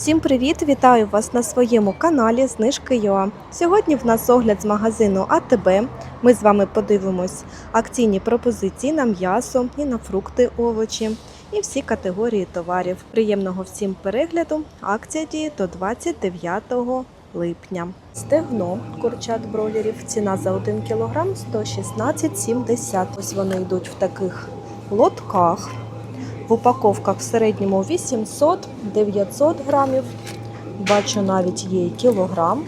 Всім привіт! Вітаю вас на своєму каналі Знижки ЮА. Сьогодні в нас огляд з магазину АТБ. Ми з вами подивимось акційні пропозиції на м'ясо і на фрукти, овочі і всі категорії товарів. Приємного всім перегляду. Акція діє до 29 липня. Стегно курчат бройлерів. Ціна за 1 кг 116,70. Ось вони йдуть в таких лотках. В упаковках в середньому 800-900 грамів. Бачу, навіть є і кілограм.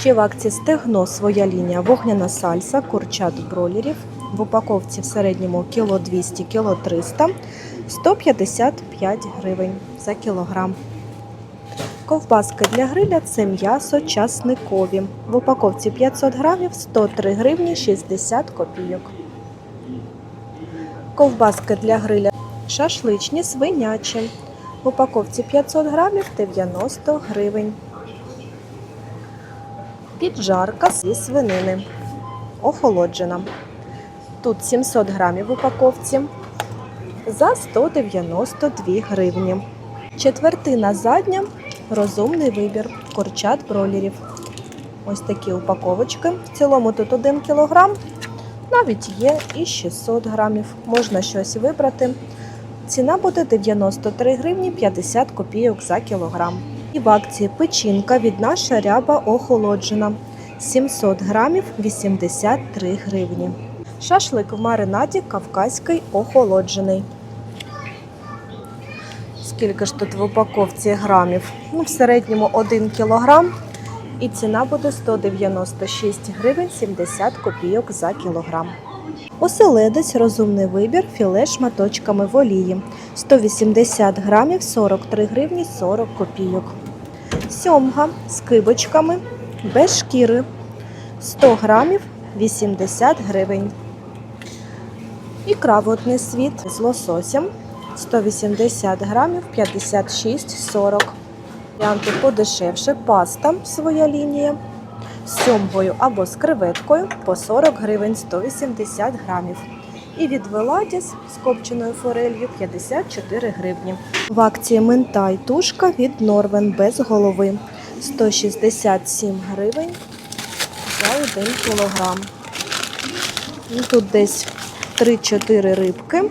Ще в акції стегно своя лінія вогняна сальса, курчат бройлерів. В упаковці в середньому кіло 200, кіло 300, 155 гривень за кілограм. Ковбаски для гриля це м'ясо часникові. В упаковці 500 грамів 103 гривні 60 копійок. Ковбаски для гриля шашличні свинячі. В упаковці 500 грамів 90 гривень. Піджарка зі свинини. Охолоджена. Тут 700 грамів в упаковці за 192 гривні. Четвертина задня. Розумний вибір. Курчат бройлерів. Ось такі упаковочки. В цілому тут 1 кілограм. Навіть є і 600 грамів. Можна щось вибрати. Ціна буде 93 гривні 50 копійок за кілограм. І в акції печінка від наша ряба охолоджена. 700 грамів 83 гривні. Шашлик в маринаді кавказький охолоджений. Скільки ж тут в упаковці грамів? Ну, в середньому 1 кілограм. І ціна буде 196 гривень 70 копійок за кілограм. Оселедець розумний вибір філе шматочками в олії. 180 грамів 43 гривні 40 копійок. Сьомга з кибочками без шкіри 100 грамів 80 гривень. Ікра водний світ з лососем 180 грамів 56,40. Варіанти подешевше. Паста своя лінія з сьомгою або з креветкою по 40 гривень 180 грамів. І від Веладіс з копченою форелью 54 гривні. В акції мента і тушка від Норвен без голови 167 гривень за 1 кілограм. Ну, Тут десь 3-4 рибки.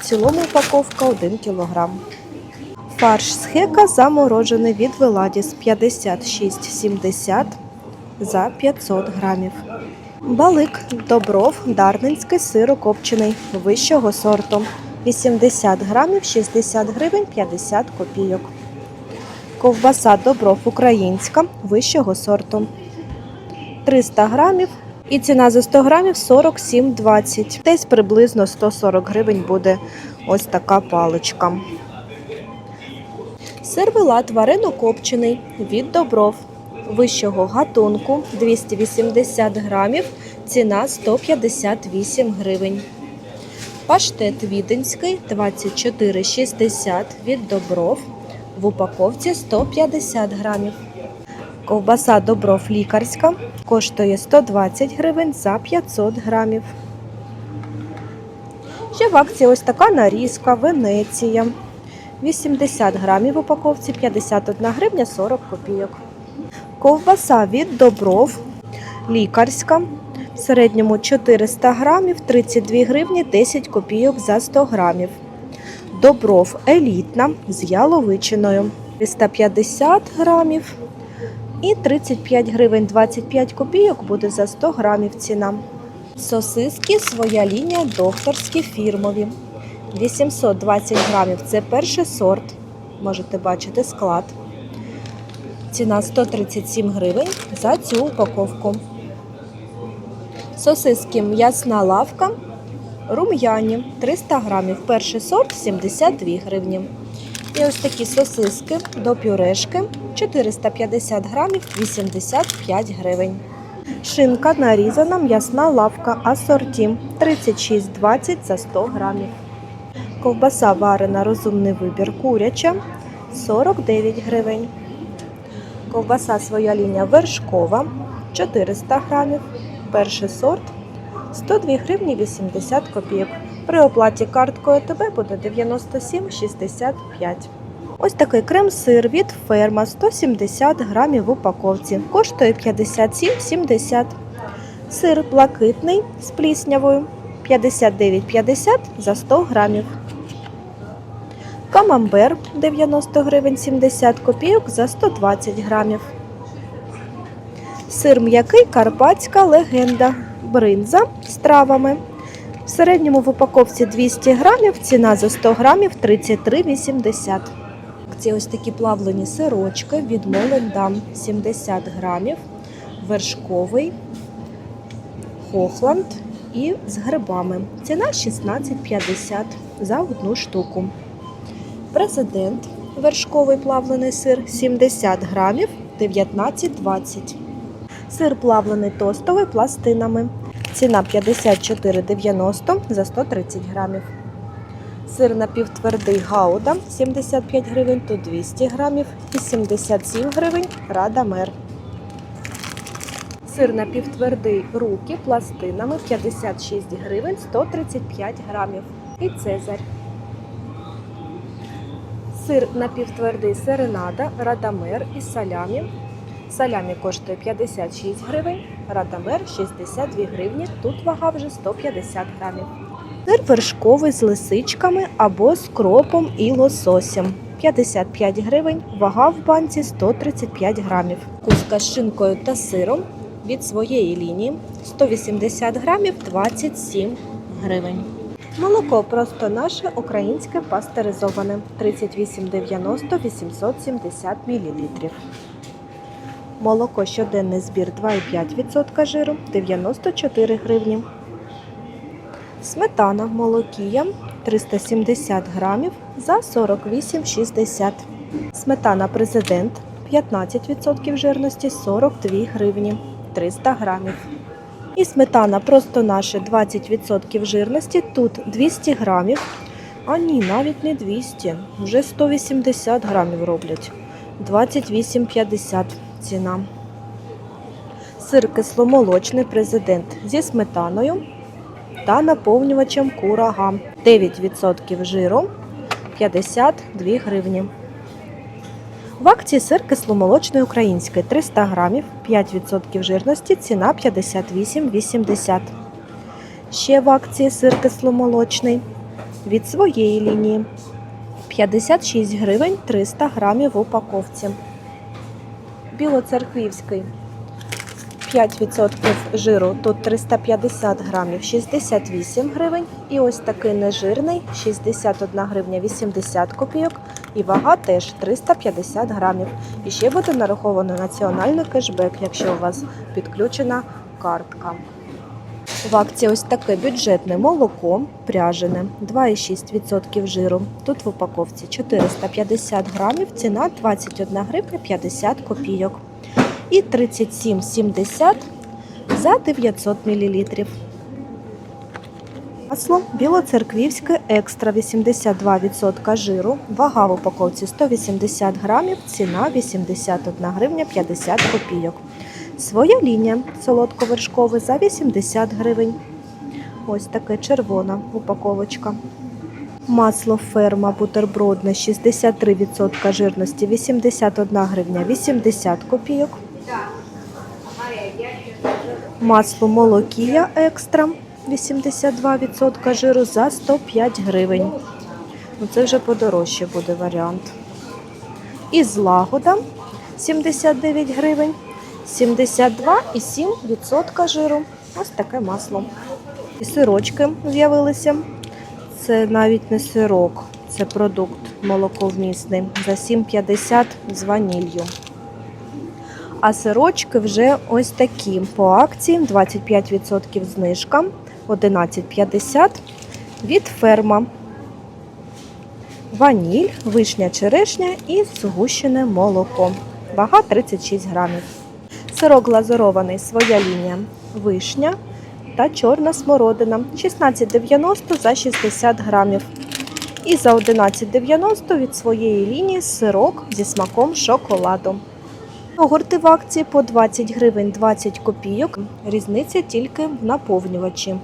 В цілому упаковка 1 кілограм. Фарш з хека заморожений від Веладіс 56,70 за 500 грамів. Балик Добров Дарницький сирокопчений вищого сорту 80 грамів 60 гривень 50 копійок. Ковбаса Добров українська вищого сорту 300 грамів і ціна за 100 грамів 47,20. Десь приблизно 140 гривень буде ось така паличка. Сервелат варено-копчений від Добров вищого гатунку 280 грамів, ціна 158 гривень. Паштет віденський 24,60 від Добров в упаковці 150 грамів. Ковбаса Добров лікарська коштує 120 гривень за 500 грамів. Ще в акції ось така нарізка Венеція. 80 грамів в упаковці 51 гривня 40 копійок. Ковбаса від Добров лікарська. В середньому 400 грамів 32 гривні 10 копійок за 100 грамів. Добров елітна з яловичиною 350 грамів. І 35 гривень 25 копійок буде за 100 грамів ціна. Сосиски своя лінія докторські фірмові. 820 грамів це перший сорт. Можете бачити склад. Ціна 137 гривень за цю упаковку. Сосиски м'ясна лавка. Рум'яні 300 грамів. Перший сорт 72 гривні. І ось такі сосиски до пюрешки 450 грамів 85 гривень. Шинка нарізана м'ясна лавка асорті 36,20 за 100 грамів. Ковбаса варена розумний вибір куряча 49 гривень. Ковбаса своя лінія вершкова 400 грамів. Перший сорт 102 гривні 80 копійок. При оплаті карткою ТБ буде 97,65. Ось такий крем-сир від ферма 170 грамів в упаковці. Коштує 57,70. Сир блакитний з пліснявою 59,50 за 100 грамів. Камамбер 90 гривень 70 копійок за 120 грамів. Сир м'який Карпатська легенда. Бринза з травами. В середньому в упаковці 200 грамів, ціна за 100 грамів 33,80. Ці ось такі плавлені сирочки від Молендам 70 грамів, вершковий, хохланд і з грибами. Ціна 16,50 за одну штуку. Президент вершковий плавлений сир 70 грамів 19,20. Сир плавлений тостовий пластинами. Ціна 54,90 за 130 грамів. Сир напівтвердий гауда 75 гривень, тут 200 грамів і 77 гривень Радамер. Сир напівтвердий руки пластинами 56 гривень 135 грамів. І цезарь. Сир напівтвердий серенада, радамер і салямі. Салямі коштує 56 гривень, радамер 62 гривні. Тут вага вже 150 грамів. Сир вершковий з лисичками або з кропом і лососем. 55 гривень, вага в банці 135 грамів. Куска з шинкою та сиром від своєї лінії 180 грамів 27 гривень. Молоко просто наше українське пастеризоване 38,90 870 мл. Молоко щоденний збір 2,5% жиру 94 гривні. Сметана молокія 370 грамів за 48,60. Сметана президент 15% жирності 42 гривні 300 грамів. І сметана просто наше 20% жирності. Тут 200 грамів. А ні, навіть не 200, вже 180 грамів роблять. 28,50 ціна. Сир кисломолочний президент зі сметаною та наповнювачем курага. 9% жиру 52 гривні. В акції сир кисломолочний український 300 грамів, 5% жирності, ціна 58,80. Ще в акції сир кисломолочний від своєї лінії 56 гривень 300 грамів в упаковці. Білоцерквівський 5% жиру, тут 350 грамів 68 гривень. І ось такий нежирний 61 гривня 80 копійок. І вага теж 350 грамів. І ще буде нараховано національний кешбек, якщо у вас підключена картка. В акції ось таке бюджетне молоко пряжене 2,6% жиру. Тут в упаковці 450 грамів, ціна 21 гривня 50 копійок. І 37,70 за 900 мл. Масло білоцерквівське екстра 82% жиру. Вага в упаковці 180 грамів, ціна 81 гривня 50 копійок. Своя лінія солодковершкове за 80 гривень. Ось таке червона упаковочка. Масло ферма бутербродне 63% жирності 81 гривня 80 копійок. Масло молокія екстра 82% жиру за 105 гривень. Ну, це вже подорожче буде варіант. І злагода 79 гривень, 72,7% жиру. Ось таке масло. І сирочки з'явилися. Це навіть не сирок, це продукт молоковмісний за 7,50 з ваніллю. А сирочки вже ось такі по акції 25% знижка 11,50 від ферма. Ваніль, вишня черешня і згущене молоко. Вага 36 грамів. Сирок глазурований, своя лінія. Вишня та чорна смородина 16,90 за 60 грамів. І за 11,90 від своєї лінії сирок зі смаком шоколаду. Йогурти в акції по 20 гривень 20 копійок. Різниця тільки в наповнювачі.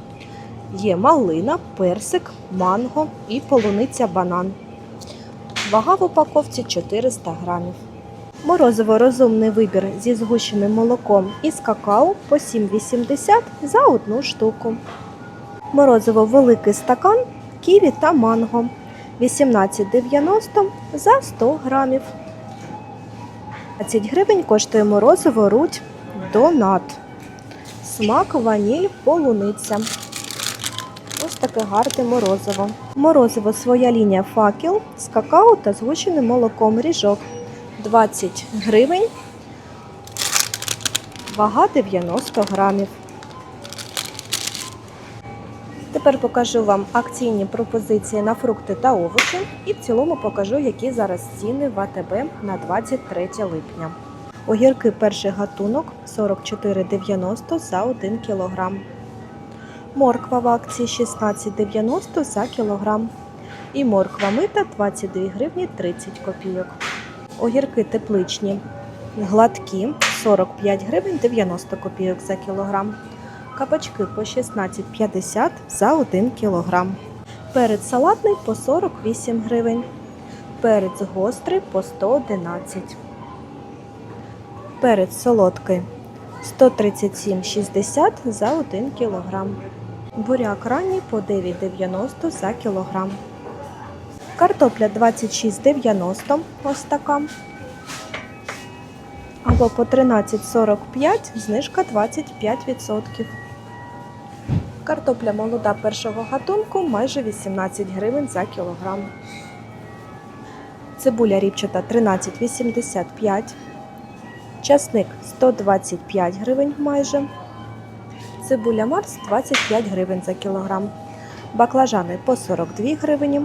Є малина, персик, манго і полуниця банан. Вага в упаковці 400 грамів. Морозиво розумний вибір зі згущеним молоком і з какао по 7,80 за одну штуку. Морозиво великий стакан, ківі та манго 18,90 за 100 грамів. 20 гривень коштує морозиво руть донат. Смак ваніль полуниця. Ось таке гарне морозиво. Морозиво своя лінія факел з какао та згущеним молоком ріжок. 20 гривень. Вага 90 грамів. Тепер покажу вам акційні пропозиції на фрукти та овочі і в цілому покажу, які зараз ціни в АТБ на 23 липня. Огірки перший гатунок 44,90 за 1 кг. Морква в акції 16,90 за кілограм. І морква мита 22 гривні 30 копійок. Огірки тепличні гладкі 45 гривень 90 копійок за кілограм. Кабачки по 16,50 за 1 кілограм. Перець салатний по 48 гривень. Перець гострий по 111. Перець солодкий 137,60 за 1 кілограм. Буряк ранній по 9,90 за кілограм. Картопля 26,90 ось така. Або по 13,45 знижка 25%. Картопля молода першого гатунку майже 18 гривень за кілограм. Цибуля ріпчата 13,85. Часник 125 гривень майже. Цибуля Марс 25 гривень за кілограм. Баклажани по 42 гривені.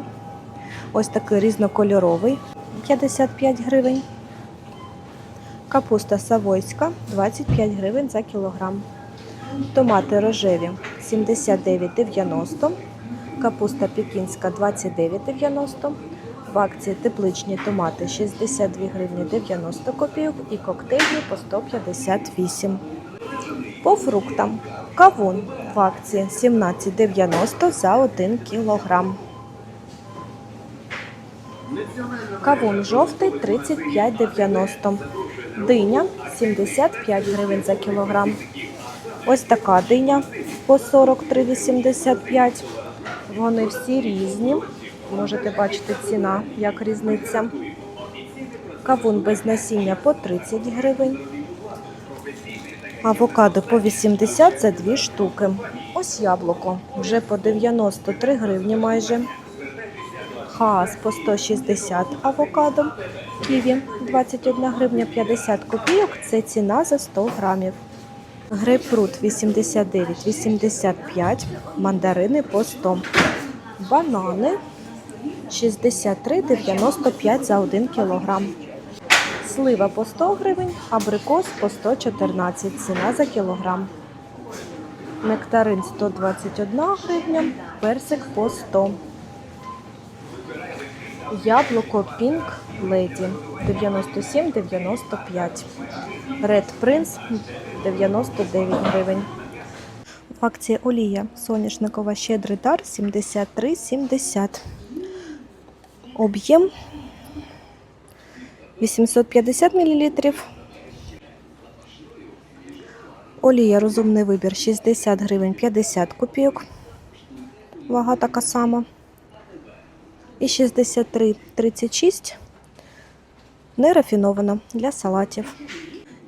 Ось такий різнокольоровий 55 гривень. Капуста савойська 25 гривень за кілограм. Томати рожеві 79,90. Капуста пекінська 29,90. В акції тепличні томати 62 гривні 90 копійок і коктейльні по 158. По фруктам. Кавун в акції 17,90 за 1 кілограм. Кавун жовтий 35,90. Диня 75 гривень за кілограм. Ось така диня по 43,85. Вони всі різні. Можете бачити ціна, як різниця. Кавун без насіння по 30 гривень. Авокадо по 80 за 2 штуки. Ось яблуко вже по 93 гривні майже. Хаас по 160 авокадо. Ківі 21 гривня 50 копійок. Це ціна за 100 грамів. Грейпфрут 89,85, мандарини по 100. Банани 63,95 за 1 кілограм. Слива по 100 гривень, абрикос по 114 ціна за кілограм. Нектарин 121 гривня, персик по 100. Яблуко Pink Lady 97,95. Red Prince 99 гривень. В акції олія соняшникова щедрий дар 73,70. Об'єм 850 мл. Олія розумний вибір 60 гривень 50 копійок. Вага така сама. І 63,36 нерафінована для салатів.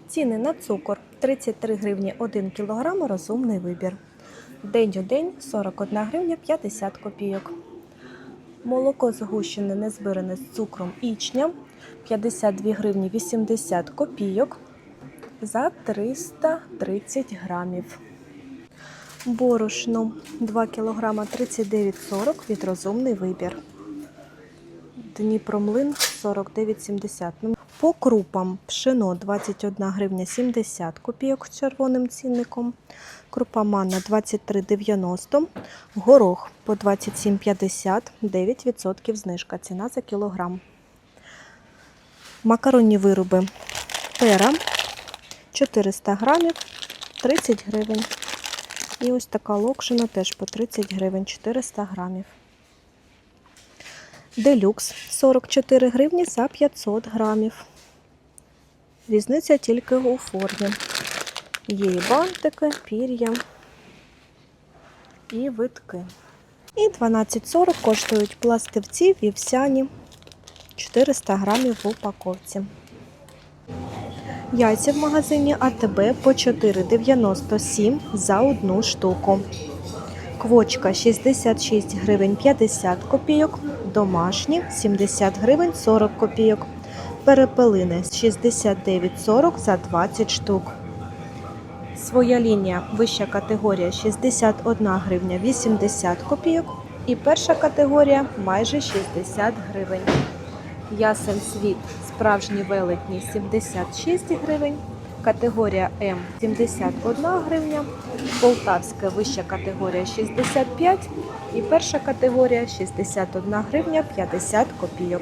Ціни на цукор 33 гривні 1 кг розумний вибір. День у день 41 гривня 50 копійок. Молоко згущене незбирене з цукром ічня 52 гривні 80 копійок за 330 грамів. Борошно 2 кг 39,40 від розумний вибір. Дніпромлин 49,70. По крупам пшено 21 гривня 70 копійок з червоним цінником. Крупа манна 23,90. Горох по 27,50, 9% знижка. Ціна за кілограм. Макаронні вироби пера 400 грамів 30 гривень. І ось така локшина теж по 30 гривень 400 грамів. Делюкс 44 гривні за 500 грамів. Різниця тільки у формі. Є і бантики, пір'я і витки. І 12,40 коштують пластивці вівсяні 400 грамів в упаковці. Яйця в магазині АТБ по 4,97 за одну штуку. Квочка 66 гривень 50 копійок, домашні 70 гривень 40 копійок. Перепелини 69,40 за 20 штук. Своя лінія вища категорія 61 гривня 80 копійок і перша категорія майже 60 гривень. Ясен світ справжні велетні 76 гривень, категорія М 71 гривня, Полтавська вища категорія 65 і перша категорія 61 гривня 50 копійок.